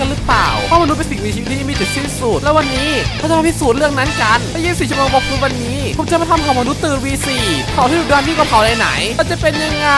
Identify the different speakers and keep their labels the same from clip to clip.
Speaker 1: กันหรือเปล่าเพราะมนุษย์เป็นสิ่งมีชีวิตที่มีจุดสิ้นสุด แล้ววันนี้เราจะมาพิสูจน์เรื่องนั้นกันใน24ชั่วโมงบอกคุณวันนี้ ผมจะมาทำของมนุษย์ตื่น V4 เผาที่ดุดันที่กว่าเผาไหนๆมันจะเป็นยังไง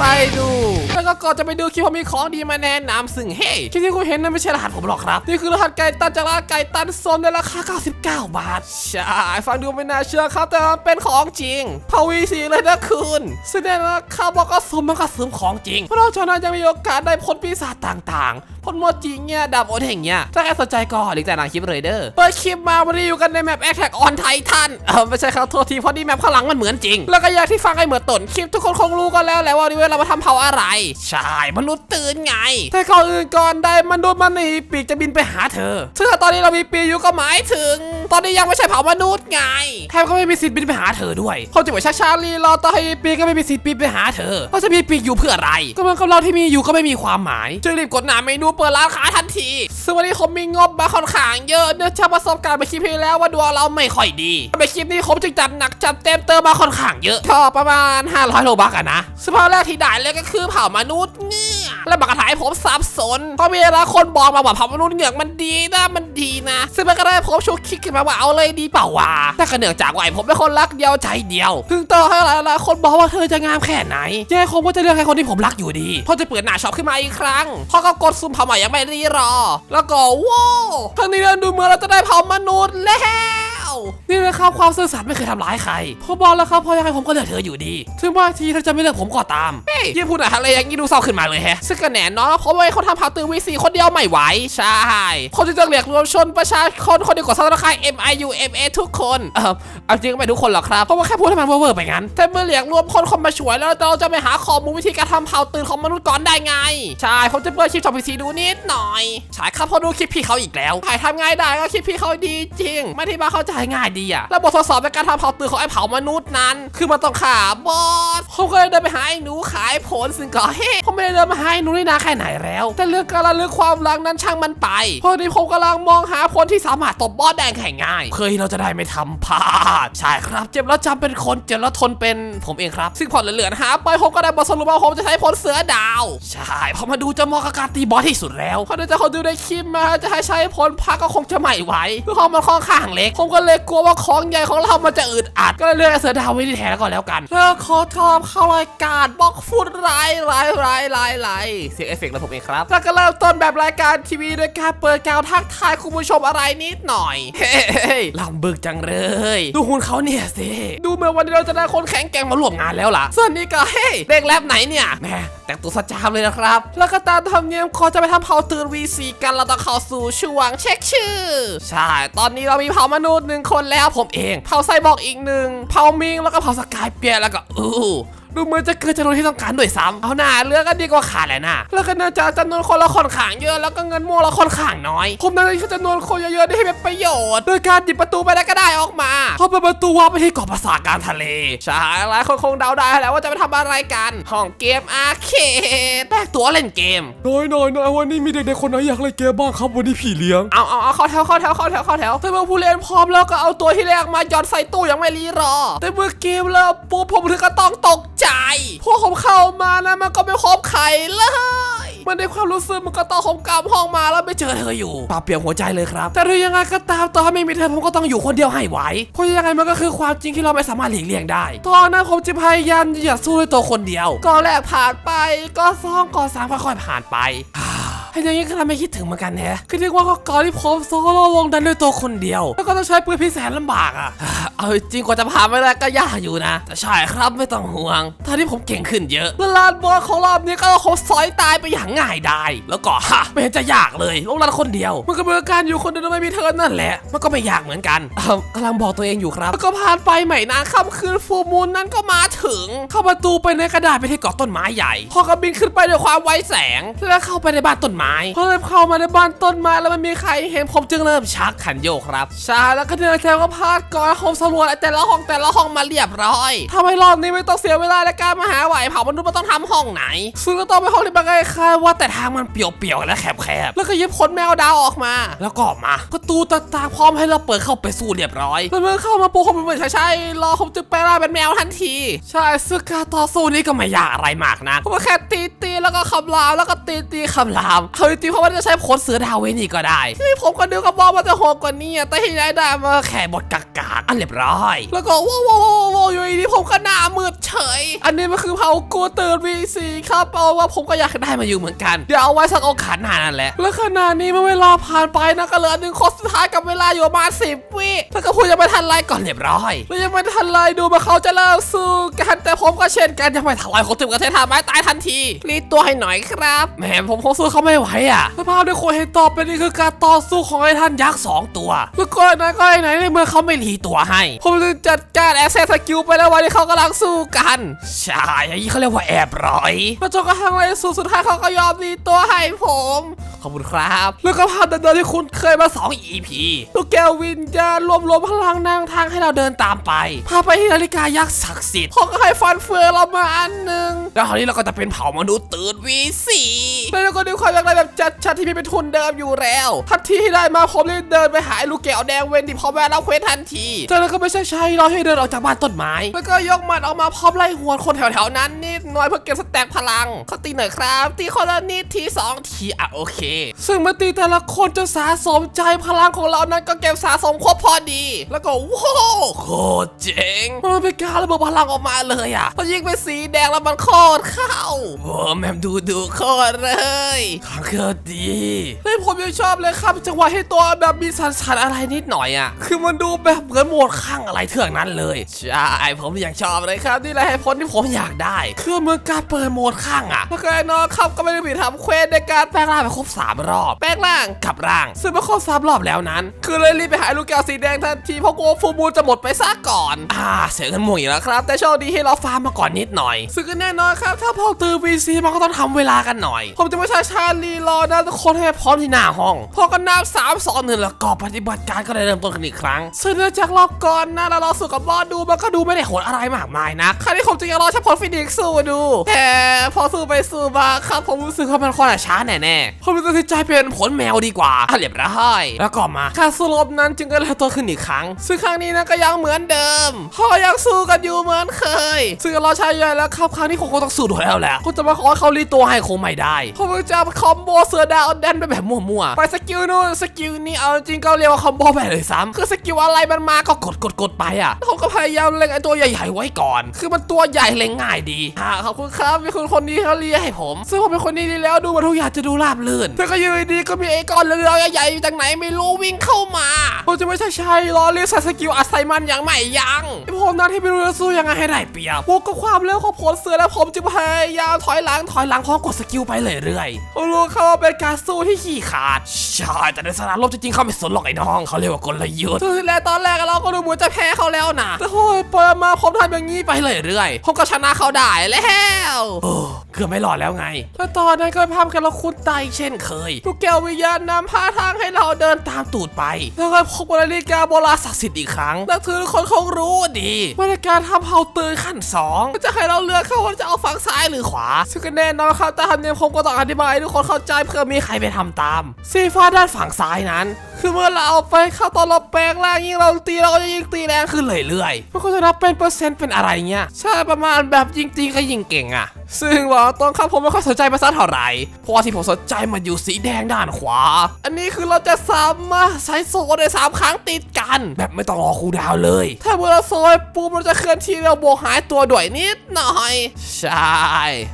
Speaker 1: ไปดู แล้วก็ก่อนจะไปดูคลิปผมมีของดีมาแนะนำซึ่งเฮ้ยคลิปที่คุณเห็นนั้นไม่ใช่รหัสผมหรอกครับ นี่คือรหัสไก่ตันจากร้านไก่ตันโซนในราคา 99 บาท ใช่ ฟังดูไม่น่าเชื่อครับแต่มันเป็นของจริงเผา V4 เลยนะคุณแสดงว่าข้าบอกก็สมมันก็สมของจริงเพราะเราชนยังมีโอกาสได้พ้นปีศาจต่างๆพ้นโมจริงเงี้ยดับโอเทงเงี้ยถ้าใครสนใจก็ลิงก์ใต้งนางคลิปเลยเด้อเปิดคลิปมาวันนี้อยู่กันในแมปแอคแท็กออนไททันเออไม่ใช่ครับโทษทีเพราะนี่แมปข้างหลังมันเหมือนจริง แล้วก็อยากที่ฟังไอ้เหมือนต้นคลิปทุกคนคงรู้กันแล้วแหละว่าดิเวเรามาทำเผาอะไร ใช่มนุษย์ตื่นไง แต่ก่อนอื่นก่อนได้มนุษย์มันนี่ปีกจะบินไปหาเธอเธอตอนนี้เรามีปีอยู่ก็หมายถึง ตอนนี้ยังไม่ใช่เผามนุษย์ไงแถมก็ไม่มีสิทธิ์บินไปหาเธอด้วยเขาจะบอกช้าๆลีรอต่อให้มีปีกก็ไม่มีสิทธิ์บินไปหาเธอเราจะมีปีกอยู่เพื่ออะไรก็เหมันกับเราที่มีอยู่ก็ไม่มีความหมายช่วยรีบกดหนาเมนูเปิดร้านค้าทันทีซึ่งวันนี้ผมมีงบมาค่อนข้างเยอะเนื่องจากประสบการณ์ไปคลิปที่แล้วว่าดวงเราไม่ค่อยดีไปคลิปนี้ผมจึงจัดหนักจัดเต็มเติมมาค่อนข้างเยอะก็ประมาณ 500โลบักอะนะสภาพแรกที่ได้เลยก็คือเผ่ามนุษย์เงือก และบักกระถายผมสับสนเพราะมีหลายคนบอกมาว่าเผ่ามนุษย์เงือกมันดีนะมันดีนะซึ่งมันก็ได้ผมชุกคิดขึ้นมาว่าเอาเลยดีเปล่าวะแต่ก็เนื่องจากว่าผมเป็นคนรักเดียวใจเดียวถึงต่อให้หลายๆคนบอกว่าเธอจะงามแค่ไหนยังไงผมก็จะเลือกให้คนที่ผมรักอยู่ดีเพราะจะเปิดหน้าช็อปขึ้นมาอีกครั้งพอก็กดซุ่มเผ่าใหม่ยังไม่รีรอ แล้วก็ว้าวทางนี้เดินดูเหมือนเราจะได้เผ่ามนุษย์แล้ว นี่นะครับความซื่อสัตย์ไม่เคยทำร้ายใครพอบอกแล้วครับพอยังไงผมก็เลือกเธออยู่ดี ถึงบางทีเธอจะไม่เลือกผมก็ตามเฮ้ยยี่พูดอะไรอย่างนี้ดูเศร้าขึ้นมาเลยแฮะซึ่งก็แน่นอนเพราะว่าเขาทำเผ่าตือวีซีคนเดียวไม่ไหวใช่คนที่จะเรียกรวมชนประชาชนคนเดียวกับสถานคาย MIU MA ทุกคนเออเอาจริงก็ไม่ทุกคนหรอกครับเพราะว่าแค่พูดให้มันเวอร์ๆไปงั้นแต่เมื่อเรียกรวมคนคนมาช่วยแล้วเราจะไปหาข้อมูลวิธีการทำเผ่าตื่นของมนุษย์ก่อนได้ไงใช่ผมจะเปิดคลิปจอพีซีดูนิดหน่อยใช่ครับเพอดูคลิปพี่เขาอีกแล้วถ่ายทำง่ายได้ก็คลิปพี่เขาดีจริง ไม่ที่มาเข้าใจง่ายดีอะแล้วบทดสอบในการทำเผาตื่นของไอ้เผามนุษย์นั้น คือมันต้องขาบอสผมก็เลยเดินไปหาไอ้หนูขายผลซึ่งก็เฮ้ผมไม่ได้เดินมาหาไอ้หนูนี่นาแค่ไหนแล้ว แต่เรื่องการระลึกความรักนั้นช่างมันไปพราะนี้ผมกำลังมองหาผลที่สามารถตบบอสแดงแข่งง่าย เพื่อที่เราจะได้ไม่ทำพลาดใช่ครับเจ็บแล้วจำเป็นคนเจ็บแล้วทนเป็นผมเองครับ ซึ่งผลเหลือๆหาไปผมก็ได้บทสรุปว่าผมจะใช้ผลเสือดาว ใช่พอมาดูจะเหมองกับการตีบอสที่สุดแล้วเพราเดี๋ยวจะเขาดูในคลิปมาจะให้ใช้ผลพักก็คงจะไม่ไหวเพราะของมันค่อนข้างเล็กผมก็เลยกลัวว่าของใหญ่ของเรามันจะอึดอัด ก็เลยเลือกไอ้เสือดาวไว้ที่แทนก่อนแล้วกันแล้วขอทอมเข้ารายการบล็อกฟุตไลน์ไลน์ไลน์ไลน์ไลน์เสียงเอฟเฟกต์แล้วผมเองครับแล้วก็เริ่มต้นแบบรายการทีวีโดยการเปิดกาวทักทายคุณผู้ชมอะไรนิดหน่อย เฮ้ยลำบึกจังเลย ดูหุ่นเขาเนี่ยสิ ดูเหมือนวันนี้เราจะได้คนแข็งแกร่งมาร่วมงานแล้วล่ะ ส่วนนี้ก็เฮ้ยเด็กแรปไหนเนี่ยแหมแต่งตัวสจามเลยนะครับ แล้วก็ตามธรรมเนียมขอจะไปทำเผาตื่น VC กันเราต้องเข้าสู่ช่วงเช็คชื่อ ใช่ ตอนนี้เรามีเผามนุษย์หนึ่งคนแล้วผมเอง เผาไซบอร์กอีกหนึ่งเผามิงแล้วก็เผาสกายเปียแล้วก็อู้ ดูเหมือนจะเกินจำนวนที่ต้องการด้วยซ้ำเอาหน้าเลือกก็ดีกว่าขาดแหละนะแล้วก็เนื่องจากจำนวนคนละค่อนข้างเยอะแล้วก็เงินมั่วละค่อนข้างน้อย ผมนั้นจะจำนวนคนเยอะๆได้ให้เป็นประโยชน์ โดยการหยิบประตูไปได้ก็ได้ออกมาพอเปิดประตูว่าไปที่เกาะปราสาทกลารทะเลใช่หลายคนคงเดาได้แล้วว่าจะไปทำอะไรกันห้องเกมอาร์เคดแลกตัวเล่นเกม
Speaker 2: น้อยน้อยน้อยวันนี้มีเด็กๆคนไหนอยากเล่นเกมบ้างครับวันนี้พี่เลี้ยง
Speaker 1: เอาเอาเอาเข้าแถวเข้าแถวเข้าแถวเข้าแถวถ้าเมื่อผู้เล่นพร้อมแล้วก็เอาตัวที่แรกมาหย่อนใส่ตู้ยังไม่รีรอ แต่เมื่อเกมเริ่มปุ๊บผมถึงก็ต้องตกใจพวกผมเข้ามานะมันก็ไม่ครบไข่เลยมันในความรู้สึกมันก็ต้องผมกลับห้องมาแล้วไม่เจอเธออยู่ปราบเปลี่ยนหัวใจเลยครับ แต่ถึงยังไงก็ตามตอนไม่มีเธอผมก็ต้องอยู่คนเดียวให้ไหวเพราะยังไงมันก็คือความจริงที่เราไม่สามารถหลีกเลี่ยงได้ ตอนนั้นผมจะพยายามอย่าสู้ด้วยตัวคนเดียวก็แรกผ่านไปก็ซ่องก็สามค่อยๆผ่านไป อย่างนี้ก็ทำให้คิดถึงเหมือนกันแฮะคือเรียกว่าก็ก่อนที่ผมโซโล่วงดันด้วยตัวคนเดียว แล้วก็ต้องใช้ปืนพิเศษลำบากอะ เอาจริงกว่าจะผ่านไม่ได้ก็ยากอยู่นะ แต่ใช่ครับไม่ต้องห่วงตอนนี้ผมเก่งขึ้นเยอะและลานบอลของรอบนี้ก็เขาซอยตายไปอย่างง่ายได้แล้วก็ฮะไม่เห็นจะยากเลยลงดันคนเดียว มันก็เหมือนการอยู่คนเดียวโดยไม่มีเธอนั่นแหละ มันก็ไม่ยากเหมือนกันเอิ่มกำลังบอกตัวเองอยู่ครับแล้วก็ผ่านไปไม่นานค่ำคืนฟูมูลนั้นก็มาถึง เข้าประตูไปในกระดาษไปที่เกาะต้นไม้ใหญ่ พอกระบินขึ้นไปด้วยความไวแสง แล้วเข้าไปในบ้านต้นไม้พอเริ่มเข้ามาในบ้านต้นไม้แล้วมันมีใครเห็นผมจึงเริ่มชักขันโยกครับใช่แล้วก็เดินแถวก็พาดก่อนผมสรุปำรวจแต่ละห้องแต่ละห้องมาเรียบร้อยทำให้รอบนี้ไม่ต้องเสียเวลาในการมาหาไหวเผามนุษย์มันต้องทำห้องไหน ซึ่งก็ต้องไปห้องที่บางไอ้คายว่าแต่ทางมันเปี่ยวๆและแคบๆแล้วก็หยิบขนแมวดาวออกมา แล้วก็ออกมาประตูต่างๆพร้อมให้เราเปิดเข้าไปสู้เรียบร้อยแล้วเมื่อเข้ามาปุ๊บผมเป็นใช่ๆรอผมจึงแปลงร่างเป็นแมวทันที ใช่ซึ่งการต่อสู้นี้ก็ไม่ยากอะไรมากนะผมก็แค่ตีตีๆแล้วก็คำรามแล้วก็ตีตีๆคำรามเอจริงๆเพราะว่าจะใช้ขนเสือดาวเวนี่ก็ได้ที่ผมก็นึกกับบอกว่าจะโหดกว่านี้อะแต่ที่ไหนได้มาแค่บทกากๆอันเรียบร้อย แล้วก็ว้าวว้าวว้าวอยู่ดีผมก็หน้ามืดเฉย อันนี้มันคือเผากูเตือนวีซีครับเอาว่าผมก็อยากได้มาอยู่เหมือนกันเดี๋ยวเอาไว้สักโอกาสหน้านั่นแหละแล้วขณะนี้เมื่อเวลาผ่านไปนะก็เหลือหนึ่งโคนสุดท้ายกับเวลาอยู่ประมาณสิบวิถ้าก็พูดยังไม่ทันไรก่อนเรียบร้อยแล้วยังไม่ทันไรดูมาเขาจะเริ่มสู้กันแต่ผมก็เช่นกันยังไม่ทันไรเขาถึงกับเททาไม้ตายทันทีรีดตัวให้หน่อยครับแหมผมคงสู้เขาไม่ไหวอะสภาพที่คนเห็นต่อไปนี่คือการต่อสู้ของไอ้ท่านยักษ์สองตัว แล้วก็ไอ้นั้นก็ไอ้ไหนในเมื่อเขาไม่รีตัวให้ ผมจึงจัดการแอสเซสกิลไปแล้ววันที่เขากำลังสู้กัน ใช่อย่างนี้เขาเรียกว่าแอบร้อยแล้วจนกระทั่งในสุดสุดท้ายเขาก็ยอมรีตัวให้ผม ขอบคุณครับ แล้วก็ภาพเดิมๆที่คุณเคยมา2 EP ลูกแก้ววิญญาณรวมรวมพลังนางทางให้เราเดินตามไป พาไปที่นาฬิกายักษ์ศักดิ์สิทธิ์เขาก็ให้ฟันเฟืองเรามาอันหนึ่งแล้วคราวนี้เราก็จะเป็นเผ่ามนุษย์ตื่นวีสีแล้วก็ด้วยความอยากได้แบบจัดชัดที่มีเป็นทุนเดิมอยู่แล้วทันทีที่ได้มาผมเลยเดินไปหาไอ้ลูกแก้วแดงเวนดิพอแม่รับเควสทันทีจากนั้นก็ไม่ใช่ใช่เราให้เดินออกจากบ้านต้นไม้แล้วก็ยกมันออกมาพร้อมไล่หัวคนแถวๆนั้นนิดหน่อยเพื่อเก็บสแต็กพลังเขาตีหน่อยครับ ตีคนละนิดทีสองทีอะโอเค ซึ่งเมื่อตีแต่ละคนจะสะสมใจพลังของเรานั้นก็เก็บสะสมครบพอดี แล้วก็ว้าวโคตรเจ๋งมันเป็นการระเบิดพลังออกมาเลยอะพอยิงเป็นสีแดงแล้วมันโคตรเข้าโอ้แม่มดูดูโคตรเลยของโคตรดีเฮ้ยผมยังชอบเลยครับ จังหวะให้ตัวแบบมีสันๆอะไรนิดหน่อยอะ คือมันดูแบบเหมือนโหมดข้างอะไรเถื่อนนั้นเลยใช่ผมยากชอบเลยครับนี่แหละผลที่ผมอยากได้คือเมื่อการเปิดโหมดข้างอะแล้วก็แน่นอนครับก็ไม่ได้มีทำเควสในการแปลงร่างไปครบสามรอบแปลงร่างกับร่างซึ่งไม่ครบสามรอบแล้วนั้น คือเลยรีบไปหาลูกแก้วสีแดงทันทีเพราะกลัวฟูมูลจะหมดไปซะก่อนอ่าเสียเงินหมดอีกแล้วครับ แต่โชคดีให้เราฟาร์มมาก่อนนิดหน่อยซึ่งก็แน่นอนครับ ถ้าพอตื่นวีซีมันก็ต้องทำเวลากันหน่อย ผมจะไม่ช้าชาลีรอนะทุกคนให้พร้อมที่หน้าห้องพอกันนับสามสองหนึ่งแล้วก็ปฏิบัติการก็ได้เริ่มต้นกันอีกครั้งซึ่งเนื่องจากรอบก่อนนะแล้วเราสู้กับบอสดูมันก็ดูไม่ได้โหดอะไรมากมายนะครั้งนี้ผมจะยังรอเฉพาะฟินิกซ์สู้ดู แต่พอสู้ไปสู้มาครับผมรู้สึกว่ามันค่อนข้างช้าแน่ๆผมตัดสินใจเป็นผลแมวดีกว่าอะเรียบร้อยแล้วก็มาการสู้รบนั้นจึงก็เริ่มต้นขึ้นอีกครั้ง ซึ่งครั้งนี้นะก็ยังเหมือนเดิมพอยังสู้กันอยู่เหมือนเคย ซึ่งเราใช้ใหญ่แล้วครับครั้งนี้คงต้องสู้ด้วยแล้วแหละคุณจะมาขอเขารีตัวให้คงไม่ได้เพราะมันจะคอมมโบเสือดาวแดนไปแบบมั่วๆ ไปสกิลนู่นสกิลนี่เอาจริงก็เรียกว่าคอมโบไปเลยซ้ำคือสกิลอะไรมันมาก็กดกดกดไปอะผมก็พยายามเล็งไอ้ตัวใหญ่ๆไว้ก่อน คือมันตัวใหญ่เล็งง่ายดีอ่าขอบคุณครับมีคนคนนี้เขาเรียกให้ผม ซึ่งผมเป็นคนนี้ดีแล้วดูมาทุกอย่างจะดูราบรื่นแต่ก็ยืนดีก็มีไอ้ก้อนเรือใหญ่ๆจากไหนไม่รู้วิ่งเข้ามาผมจะไม่ใช่ใช่ล้อเลียกใส่สกิลอัดใส่มันอย่างไม่ยั้งไอ้ผมนั้นที่ไม่รู้จะสู้ยังไงให้ได้เปรียบพวกก็ความเร็วของผลเสือแล้วผมจึงพยายามถอยหลังถอยหลังพร้อมกดสกิลไปเรื่อยๆรูเขาว่าเป็นการสู้ที่ขี้ขาด ใช่ แต่ในสนามรบจริงๆเขาไม่สนหรอกไอ้น้อง เขาเรียกว่ากลยุทธ์คือแล้วตอนแรกเราก็ดูเหมือนจะแพ้เขาแล้วนะแต่โอ้ยเปิดมาผมทำอย่างนี้ไปเรื่อยๆผมก็ชนะเขาได้แล้วโอ้เกือบไม่รอดแล้วไงแล้วตอนนั้นก็ภาพกันเราคุ้นตายเช่นเคยลูกแก้ววิญญาณนำพาทางให้เราเดินตามตูดไป แล้วก็พบนาฬิกาโบราณศักดิ์สิทธิ์อีกครั้งและคือทุกคนคงรู้ดีว่าในการทำเผาตื่นขั้นสองก็จะให้เราเลือกเขาว่าจะเอาฝั่งซ้ายหรือขวาซึ่งก็แน่นอนครับแต่ทำเนียมผมก็ต้องอธิบายให้ทุกคนเข้าใจเพื่อมีใครไปทำตาม สีฟ้าด้านฝั่งซ้ายนั้น คือเมื่อเราเอาไปเข้าตอนเราแปลงร่างยิ่งเราตีเราก็จะยิ่งตีแรงขึ้นเรื่อยๆมันก็จะนับเป็นเปอร์เซ็นต์เป็นอะไรเงี้ยใช่ประมาณแบบยิงตีก็ยิงเก่งอะซึ่งว่าตอนครับผมไม่ค่อยสนใจมาสักเท่าไหร่เพราะที่ผมสนใจมันอยู่สีแดงด้านขวา อันนี้คือเราจะสามารถใช้โซ่ได้สามครั้งติดกัน แบบไม่ต้องรอคูดาวเลย ถ้าเมื่อเราโซ่ปุ๊บเราจะเคลื่อนที่เราโบหายตัวด้วยนิดหน่อย ใช่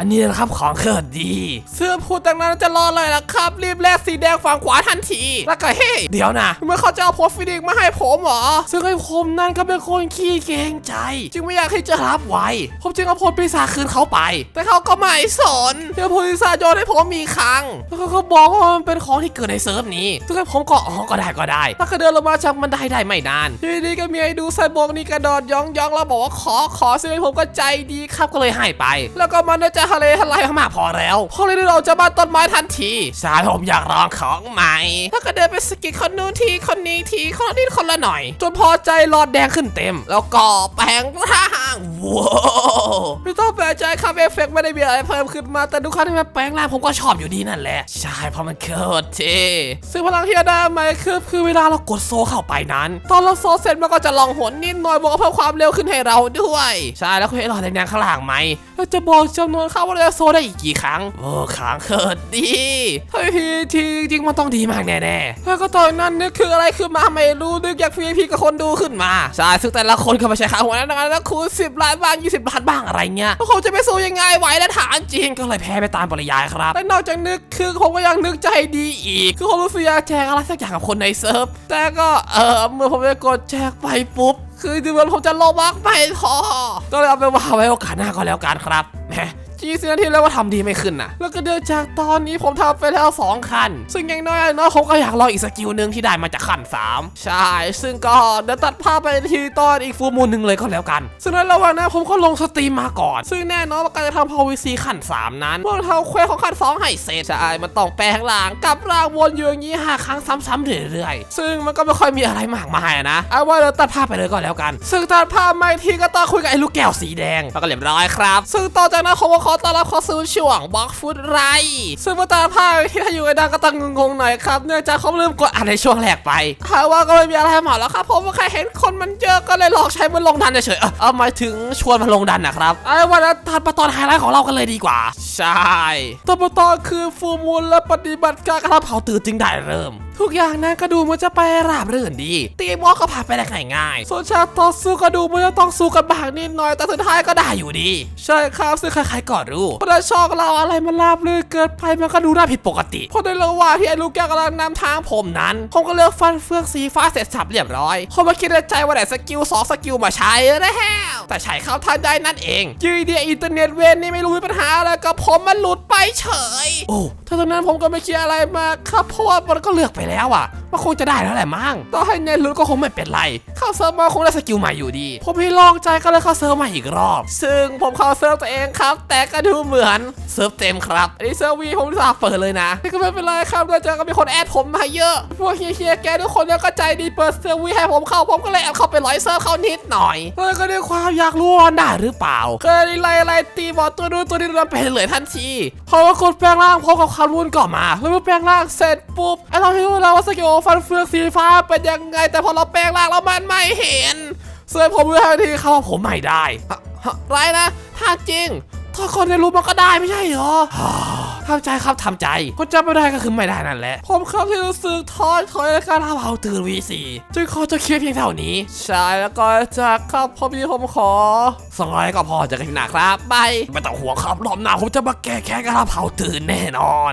Speaker 1: อันนี้นะครับของเคลื่อนดี เสื้อพูดดังนั้นจะรอเลยล่ะครับ รีบแลกสีแดงฝั่งขวาทันที แล้วก็เฮ้เดี๋ยวนะเมื่อเขาจะเอาโพสต์ฟินิกมาให้ผมเหรอ ซึ่งไอ้ผมนั่นก็เป็นคนขี้เกรงใจ จึงไม่อยากให้จะรับไว้ ผมจึงเอาโพสต์ปีศาจคืนเขาไปแต่แต่เขาก็ไม่สนเดี๋ยวผู้สาโยนให้ผมมีครั้งแล้วเขาก็บอกว่ามันเป็นของที่เกิดในเซิร์ฟนี้ ซึ่งผมก็อ๋อก็ได้ก็ได้แล้วก็เดินลงมาจากบันไดได้ไม่นานทีนี้ก็มีไอ้ดูไซบอร์กนี่กระโดดย่องย่องๆแล้วบอกว่าขอขอซึ่งผมก็ใจดีครับก็เลยให้ไป แล้วก็มันก็จะทะเลทลายมากพอแล้วพอเลยเราจะมาต้นไม้ทันทีใช่ผมอยากลองของใหม่แล้วก็เดินไปสะกิดคนนู้นทีคนนี้ทีคนนี้คนละหน่อย จนพอใจหลอดแดงขึ้นเต็ม แล้วก็แปลงร่างว้าวไม่ต้องแปลกใจครับเอฟเฟกไม่ได้มีอะไรเพิ่มขึ้นมาแต่ทุกครั้งที่มันแปลงร่างผมก็ชอบอยู่ดีนั่นแหละ ใช่เพราะมันโคตรเท่ซึ่งพลังที่ได้มาคือคือเวลาเรากดโซเข้าไปนั้น ตอนเราโซเสร็จมันก็จะลองหนนิดหน่อยบอกว่าเพิ่มความเร็วขึ้นให้เราด้วย ใช่แล้วคุณเห็นหลอดแดงข้างล่างไหม ราจะบอกจำนวนครับว่าเราจะโซได้อีกกี่ครั้งโอ้ครั้งเคิดดีเฮ้ยทีทีจริงมันต้องดีมากแน่ๆแล้วก็ตอนนั้นนึกคืออะไรคือมาไม่รู้นึกอยาก VIP กับคนดูขึ้นมาใช่ซึ่งแต่ละคนก็ไม่ใช่ค่าหัวนั้นนะคูณ10ล้านบ้าง20ล้านบ้างอะไรเงี้ยแล้วผมจะไปสู้ยังไงไหวและฐานจริงก็เลยแพ้ไปตามปริยายครับและนอกจากนึกคือผมก็ยังนึกใจดีอีกคือผมรู้สึกอยากแจกอะไรสักอย่างกับคนในเซิร์ฟแต่ก็เออเมื่อผมไปกดแจกไปปุ๊บ คือดูเหมือนผมจะลงมากไปพอก็เลยเอาไปว่าไว้โอกาสหน้าก็แล้วกันครับ แหมจีสินาทีแล้วว่าทำดีไม่ขึ้นนะแล้วก็เดินจากตอนนี้ผมทำไปแล้วสองคัน ซึ่งอย่างน้อยอย่างน้อยผมก็อยากลองอีกสกิลหนึ่งที่ได้มาจากขั้นสามใช่ ซึ่งก็เดี๋ยวตัดภาพไปทีตอนอีกฟูลมูลหนึ่งเลยก็แล้วกัน ซึ่งในระหว่างนั้นผมก็ลงสตรีมมาก่อน ซึ่งแน่นอนว่าการจะทำพาวซีขั้นสามนั้นพวกเราเควสของขั้นสองให้เสร็จใช่มันต้องแปลงร่างกับร่างวนอยู่อย่างนี้ห้าครั้งซ้ำๆเรื่อยๆ ซึ่งมันก็ไม่ค่อยมีอะไรมากมายอะนะเอาว่าเราตัดภาพไปเลยก็แล้วกัน ซึ่งตัดภาพมาอีกทีก็ต้องคุยกับไอ้ลูกแก้วสีแดงแล้วก็เรียบร้อยครับ ซึ่งต่อจากนั้นผมก็ขอต้อนรับเข้าสู่ช่วงบล็อกฟุตไรซึ่งมาตัดภาพที่ถ้าอยู่ในดังก็ต้องงงๆหน่อยครับ เนื่องจากเขาลืมกดอ่านในช่วงแรกไปหาว่าก็ไม่มีอะไรหมดแล้วครับผมแค่เห็นคนมันเยอะก็เลยหลองใช้มันลงดันเฉยๆเออเอาหมายถึงชวนมาลงดันนะครับไอ้วันนั้นตัดมาตอนไฮไลท์ของเรากันเลยดีกว่า ใช่ตอนมาตอนคือฟูมูลและปฏิบัติการกระเผาตื่นจึงได้เริ่มทุกอย่างนั้นก็ดูมันจะไปราบรื่นดี ตีมอก็ผ่านไปได้ง่ายๆส่วนฉากต่อสู้ก็ดูมันจะต้องสู้กันบางนิดหน่อย แต่สุดท้ายก็ได้อยู่ดี ใช่ครับซึ่งใครๆก็รู้เพราะถ้าชอบเราอะไรมันราบรื่นเกินไปมันก็ดูน่าผิดปกติเพราะในระหว่างที่ไอ้ลูกแก้วกำลังนำทางผมนั้นผมก็เลือกฟันเฟืองสีฟ้าเสร็จสับเรียบร้อยผมมาคิดในใจว่าไหนสกิลสองสกิลมาใช้แล้วแต่ใช้เข้าทันได้นั่นเองอยูดีๆอินเทอร์เน็ตเวนนี่ไม่รู้มีปัญหาอะไรกับผมมันหลุดไปเฉย โอ้ถ้าตอนนั้นผมก็ไม่คิดอะไรมากครับเพราะว่ามันก็เลือกไปแล้วอะมันคงจะได้แล้วแหละมั้งต่อให้เน็ตหลุดก็คงไม่เป็นไร เข้าเซิร์ฟมาคงได้สกิลใหม่อยู่ดี ผมให้ลองใจก็เลยเข้าเซิร์ฟมาอีกรอบ ซึ่งผมเข้าเซิร์ฟตัวเองครับ แต่ก็ดูเหมือนเซิร์ฟเต็มครับอันนี้เซิร์ฟวีผมสาเปิดเลยนะแต่ก็ไม่เป็นไรครับเนื่องจากก็มีคนแอดผมมาเยอะพวกเฮียๆแกทุกคนเนี่ยก็ใจดีเปิดเซิร์ฟวีให้ผมเข้าผมก็เลยแอบเข้าไปร้อยเซิร์ฟเขานิดหน่อยแล้วก็ด้วยความอยากรู้ว่ามันได้หรือเปล่าเคยไล่ไล่ตีบอลตัวนู้นตัวนี้มันไปเลยทันทีพอว่ากดแปลงร่างพบกับคามวุ่นก่อนมาแล้วเมื่อแปลงร่างเสร็จปุ๊บไอเราที่รู้แล้วว่าสกิลฟันเฟืองสีฟ้าเป็นยังไง แต่พอเราแปลงร่างแล้วมันไม่เห็นเสื้อผมรู้ทันทีเขาว่าผมไม่ได้ไรนะถ้าจริง ถ้าคนในรู้มันก็ได้ไม่ใช่เหรอทำใจครับทำใจก็จะไม่ได้ก็คือไม่ได้นั่นแหละ ผมครับที่รู้สึกท้อถอยและการทำเอาตื่นวีสีจึงขอจะเคลียร์เพียงเท่านี้ ใช่แล้วก็จากครับพอพี่ผมขอสองร้อยก็พอจะกันหนาครับไปไม่ต้องห่วงครับรอบหน้าผมจะมาแก้แค้นการทำเผาตื่นแน่นอน